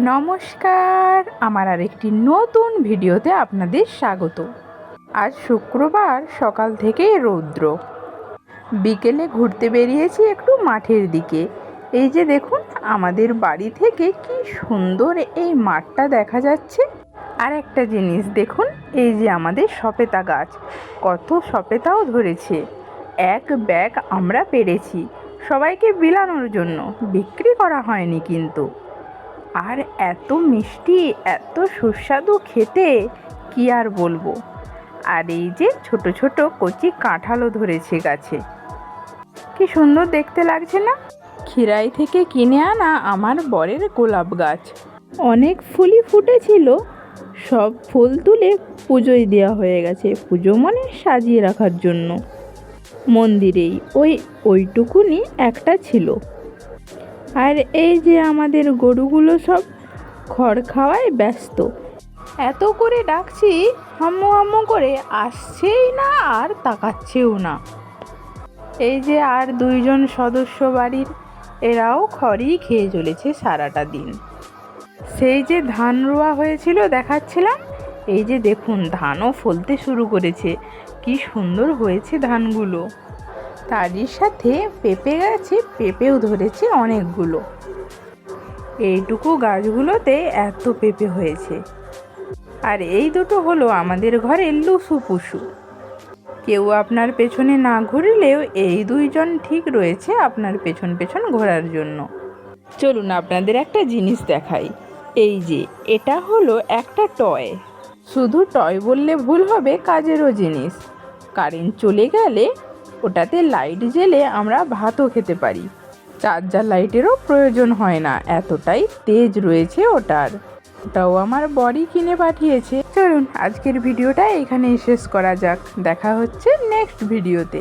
নমস্কার, আমার আরেকটি নতুন ভিডিওতে আপনাদের স্বাগত। আজ শুক্রবার সকাল থেকেই রৌদ্র। বিকেলে ঘুরতে বেরিয়েছি একটু মাঠের দিকে। এই যে দেখুন, আমাদের বাড়ি থেকে কি সুন্দর এই মাঠটা দেখা যাচ্ছে। আর একটা জিনিস দেখুন, এই যে আমাদের সপেতা গাছ, কত সপেতাও ধরেছে। এক ব্যাগ আমরা পেরেছি। সবাইকে বিলানোর জন্য বিক্রি করা হয়নি কিন্তু। আর এত মিষ্টি, এত সুস্বাদু খেতে কি আর বলব? আর এই যে ছোট ছোট কচি কাঁঠালও ধরেছে গাছে। কি সুন্দর দেখতে লাগছে না? খিরাই থেকে কিনে আনা আমার বরের গোলাপ গাছ। অনেক ফুলই ফুটেছিল, সব ফুল তুলে পুজোয় দেওয়া হয়ে গেছে, পুজো মনে সাজিয়ে রাখার জন্য। মন্দিরেই ওই ওইটুকুনি একটা ছিল। আর এই যে আমাদের গরুগুলো সব খড় খাওয়ায় ব্যস্ত। এত করে ডাকছি, হাম্মু হাম্মু করে আসছেই না আর তাকাচ্ছেও না। এই যে আর দুইজন সদস্য বাড়ির, এরাও খড়ই খেয়ে চলেছে সারাটা দিন। সেই যে ধান রোয়া হয়েছিল দেখাচ্ছিলাম, এই যে দেখুন ধানও ফলতে শুরু করেছে। কি সুন্দর হয়েছে ধানগুলো। তারই সাথে পেঁপে গাছে পেঁপেও ধরেছে অনেকগুলো। এইটুকু গাছগুলোতে এত পেঁপে হয়েছে। আর এই দুটো হলো আমাদের ঘরের লুসু পুসু। কেউ আপনার পেছনে না ঘুরলেও এই দুইজন ঠিক রয়েছে আপনার পেছন পেছন ঘোরার জন্য। চলুন আপনাদের একটা জিনিস দেখাই। এই যে, এটা হলো একটা টয়। শুধু টয় বললে ভুল হবে, কাজেরও জিনিস। কারেন্ট চলে গেলে ওটাতে লাইট জ্বেলে আমরা ভাতও খেতে পারি। চার্জার লাইটেরও প্রয়োজন হয় না, এতটাই তেজ রয়েছে ওটার। ওটাও আমার বডি কিনে পাঠিয়েছে। চলুন, আজকের ভিডিওটা এখানেই শেষ করা যাক। দেখা হচ্ছে নেক্সট ভিডিওতে